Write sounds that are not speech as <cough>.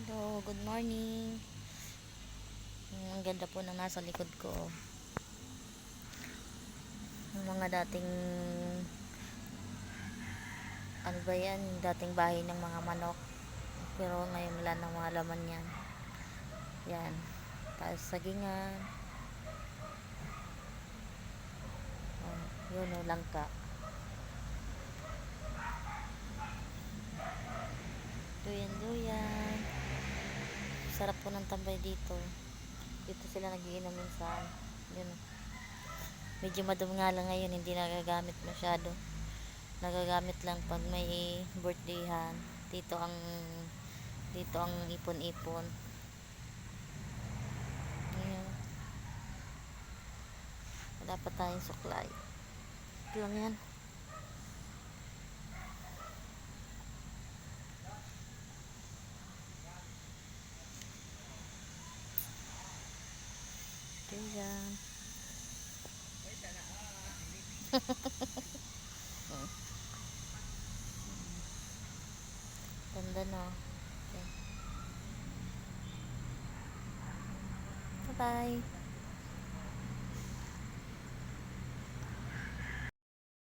Hello, good morning. Mm, Ang ganda po ng nasa likod ko. Yung mga dating ano ba yan, dating bahay ng mga manok. Pero ngayon wala ng mga laman yan. Yan. Tapos sagingan. Oh, yun o, langka. Duyan-duyan. Sarap po ng tambay dito. Dito sila nagiinom minsan. Yun. Medyo madum nga lang ngayon, hindi nagagamit masyado. Nagagamit lang pag may birthdayhan. Dito ang dito ang ipon-ipon. Wala pa tayong suklay. Ito lang yan. Ito <laughs> yan. Ganda. Okay. Bye-bye.